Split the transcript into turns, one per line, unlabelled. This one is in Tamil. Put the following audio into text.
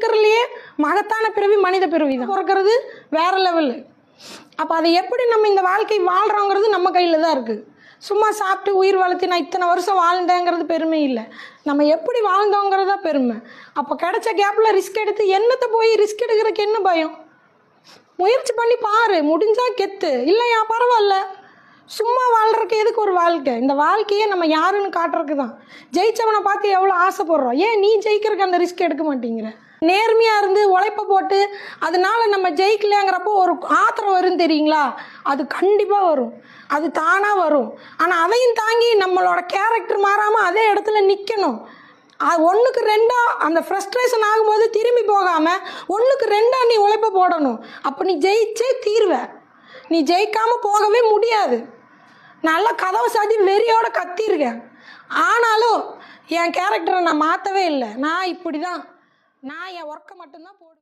இருக்கிறதுலையே மகத்தான பிறவி மனித பிறவி தான். பிறக்கிறது வேற லெவலு அப்போ அதை எப்படி நம்ம இந்த வாழ்க்கை வாழ்கிறோங்கிறது நம்ம கையில் தான் இருக்குது சும்மா சாப்பிட்டு உயிர் வளர்த்தி நான் இத்தனை வருஷம் வாழ்ந்தேங்கிறது பெருமை இல்லை. நம்ம எப்படி வாழ்ந்தோங்கிறது தான் பெருமை. அப்போ கிடைச்ச கேப்பில் ரிஸ்க் எடுத்து என்னத்தை போய் ரிஸ்க் எடுக்கிறதுக்கு என்ன பயம்? முயற்சி பண்ணி பாரு முடிஞ்சா கெத்து. இல்லையா பரவாயில்ல. சும்மா வாழ்கிறதுக்கு எதுக்கு ஒரு வாழ்க்கை? இந்த வாழ்க்கையே நம்ம யாருன்னு காட்டுறதுக்கு தான் ஜெயிச்சவனை பார்த்து எவ்வளோ ஆசைப்படுறோம். ஏன் நீ ஜெயிக்கிறதுக்கு அந்த ரிஸ்க் எடுக்க மாட்டேங்கிற? நேர்மையாக இருந்து உழைப்ப போட்டு அதனால நம்ம ஜெயிக்கலைங்கிறப்போ ஒரு ஆத்திரம் வரும் தெரியுங்களா? அது கண்டிப்பாக வரும். அது தானாக வரும். ஆனால் அதையும் தாங்கி நம்மளோட கேரக்டர் மாறாமல் அதே இடத்துல நிற்கணும் அது ஒன்றுக்கு ரெண்டாக அந்த ஃப்ரஸ்ட்ரேஷன் ஆகும்போது திரும்பி போகாமல் ஒன்றுக்கு ரெண்டாக நீ உழைப்ப போடணும். அப்போ நீ ஜெயிச்சே தீர்வை. நீ ஜெயிக்காமல் போகவே முடியாது. நல்லா கதவை சாதி வெறியோட கத்திருக்கேன் ஆனாலும் என் கேரக்டரை நான் மாற்றவே இல்லை. நான் இப்படி தான் நான் என் ஒர்க்கை மட்டும்தான் போடுவேன்